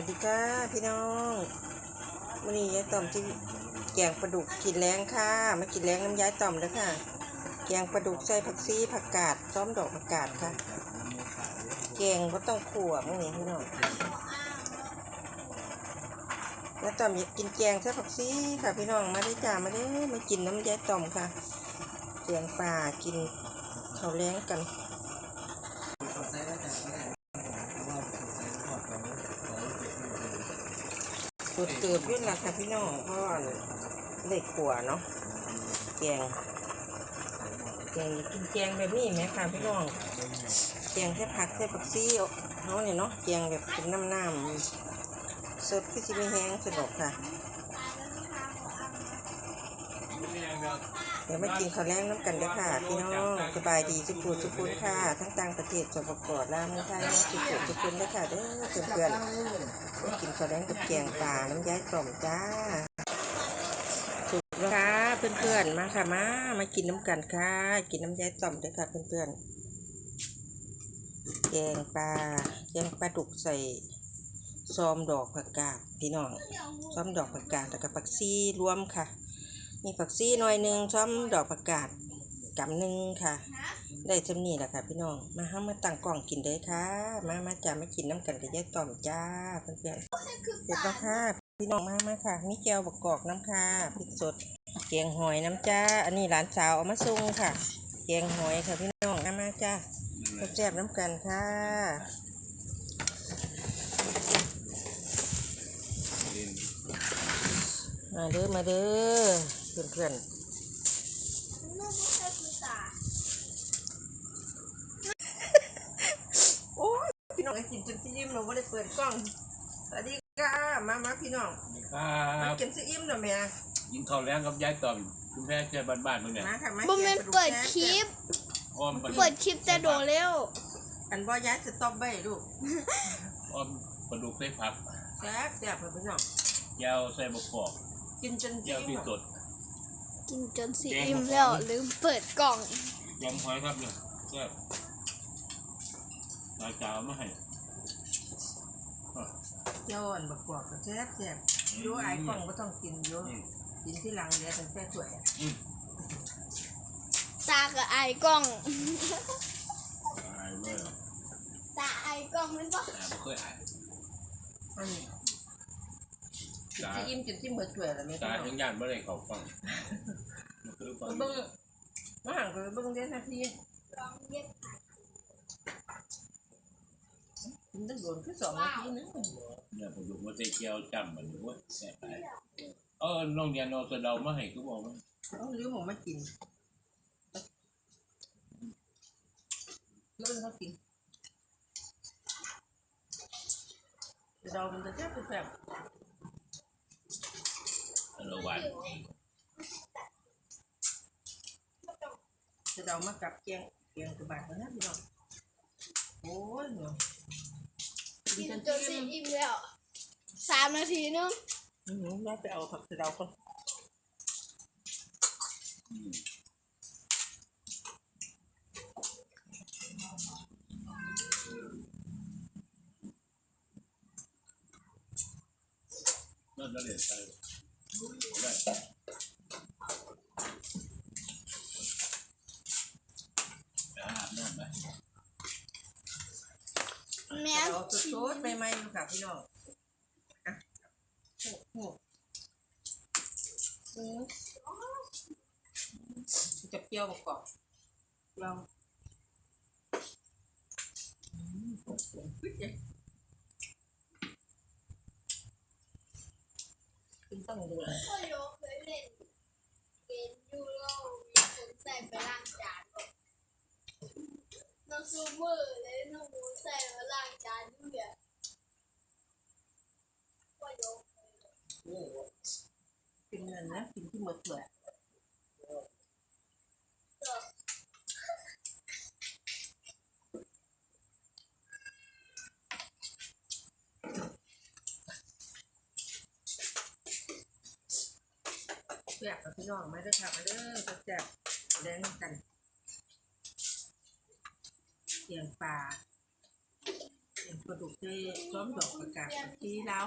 วัสดีค่ะพี่น้องวันนี้ยายต่อมที่แกงปลาดุกกินแรงค่ะมากินแรงน้ำยายต่อมเลยค่ะแกงปลาดุกใส่ผักซีผักกาดซ้อมดอกผักกาดค่ะแกงก็ต้องขั่วมื่อนี้พี่น้องยายต่อมอยากกินแกงใส่ผักซีค่ะพี่น้องมาได้จ้ามาได้มากินน้ำยายต่อมค่ะแกงปลากินข้าวแรงกัน สุดตืบด้วยล่ะค่ะพี่น้องเพราะว่าเด็กขัวเนาะแกงแกงกินแกงแบบนี้ไหมค่ะพี่น้องแกงแค่ผักแค่ผักซีเขาเนี่ยเนาะแกงแบบเป็นน้ำน้ำสดที่จิมีแห้งสะดวกค่ะ เดี๋ยวมากินข้าวแรงน้ำกันเด้อค่ะ พี่น้องสบายดีทุกคนทุกคนค่ะ ทั้งต่างประเทศสปปลาวและเมืองไทยนะทุกคนทุกคนเด้อค่ะเด้อเพื่อนๆกินข้าวแดงกับแกงป่าน้ำย้ายกล่อมจ้าสุกแล้วค่ะเพื่อนๆมาค่ะมามากินน้ำกันค่ะ กินน้ำย้ายต่อมด้วยค่ะ เพื่อนๆแกงปลาแกงปลาดุกใส่ซอมดอกผักกาดพี่น้องซอมดอกผักกาดแล้วก็ผักซีรวมค่ะ มีผักซีหน่อยหนึ่งซ้อมดอกผักกาดกำหนึ่งค่ะ ได้จำนี่แหละค่ะ พี่น้อง มาห้ามาตั้งกล่องกินเลยค่ะ มามาจ้ามากินน้ำกันกับยายต่อมจ้าเพื่อนๆเสร็จแล้วค่ะ พี่น้องมามาค่ะ มีแก้วบกกอกน้ำค่ะพริกสดแกงหอยน้ำจ้า อันนี้หลานสาวเอามาส่งค่ะแกงหอยค่ะพี่น้องมามาจ้าแซ่บน้ำกันค่ะมาเด้อมาเด้อ เพื่อนๆโอ้ยพี่น้องกินจนที่ยิ้มเราไม่ได้เปิดกล้อง สวัสดีค่ะมามาพี่น้องครัมาบกินซีอิ่มหน่อยแม่ยิงข้าวแรงกับยายต่อมคุณแม่เจอบ้านๆมึงเนี่ยมาค่ะมาบ่แม่นเปิดคลิปอ้อมปลาดุเปิกดคลิปจะโดนเร็วอันบ่ย้ายสต็อปไว้ลูกอ้อมปลาดุกใส่ผักแซ่บแซ่บค่ะพี่น้องยาวใส่บกกอกกินจนยาวที่สด กินจนสีอิ่มแล้วลืมเปิดกล่องยำหอยครับเนี่ยแซ่บลายจาวมาให้ย้อนบักกวกก็แซ่บแซ่บอยู่ไอ้กล่องก็ต้องกินอยู่อืมกินที่หลังเดี๋ยวถึงแซ่บสวยอืมตากับไอ้กล้องอายเลยเหรอตาไอ้กล้องมันก็อ่าไม่เคยอายอันนี้กินตาที่อิ่มจนที่เหมือนสวยแล้วแม่ตาพี่น้องทั้งยานไม่ได้เขาฟัง มันคือฟังเบิ่งมาห่างกันเบิ่งเด้นาทีกินตั้งโดนคือสองนาทีนึงเนี่ยปลาดุกมาใส่เกี๊ยวจำมันอยู่เว่าแซ่บไปเออน้องเดียนเอาสะเดามาให้ก็บอกว่าเอาลืมผมมากินเลิ่เขากินเรามันจะแซ่บแซ่บเราห วานจะเรามากับเกียงเกียงกระบาดนะพี่น้องโอ้ยเนาะกิกินนจนจนสีจิ้มอิ่มแล้วสามนาทีนึงอือแม่ไปเอาผักสะเดาก่อนอืมนั่นก็เรียนไปได้ไปอาบน้ำไป แม่เราสดๆใหม่ๆอยู่ค่ะพี่น้องอะโอ้โหอืมจะเปรี้ยวกรอบเปรี้ยวอืมปึ๊ดเลยคุณต้องดูพ่อโยเคยเล่นเกมยูโรมีคนใส่ไปล้างจานน้องซูเมอร์เลยน้องหมูใส่มาล้างจานด้วยพ่อโย กินนั่นนะกินที่หมดเปลือกแซ่บกับพี่น้องไม่ได้ค่ะมาเด้อแซ่บแดงกันเสียงปลาเสียงปลาดุกเทซ้อมดอกประกาศที่แล้ว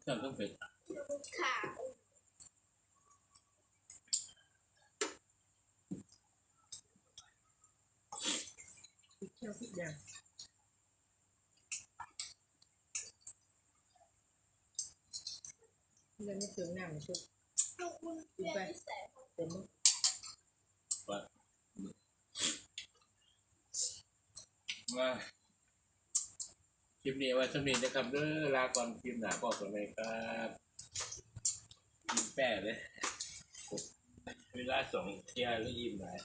เครื่องต้องเป็นลูกขาวพริกเที่ยวพริกแดงเรื่องไม่เติมน้ำชุบลูกคุณเรียนนิสัยของเต็มมั้า คลิปนี้ไว้สำนีนะครับเด้อลาก่อนคลิปหนาบอกกันเลยครับยิ้มแป้เลยเวลาส่งเที่ยวแล้วยิ้มหน่อย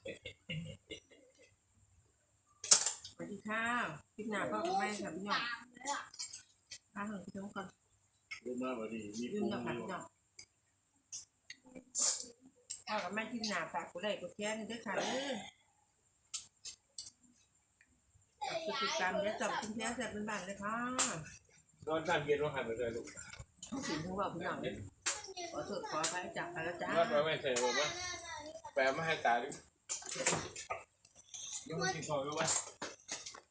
สวัสดีค่ะพริกหนาพ่อกับแม่ค่ะพี่น้องตามเลยอะข้าวของพี่น้องก่อนรู้มากพอดีมียืปูนกับมีพี่น้องข้าวกับแม่พริกหนาฝากกูได้กูแค่นี้ด้วยค่ะเด้อฝา กกดติดตามเดี๋ยวจับกินแพ้แสบเป็นบ้านเลยค่ะนอนน้ำเย็นว่าหันไปเลยลูกสิงของเราพี่น้องขอสดขอไปจากไปแล้วจ้านอนไปไม่ใส่ผมว่าแปลมาให้ตายดิยังไม่กินข้าวด้วยวะ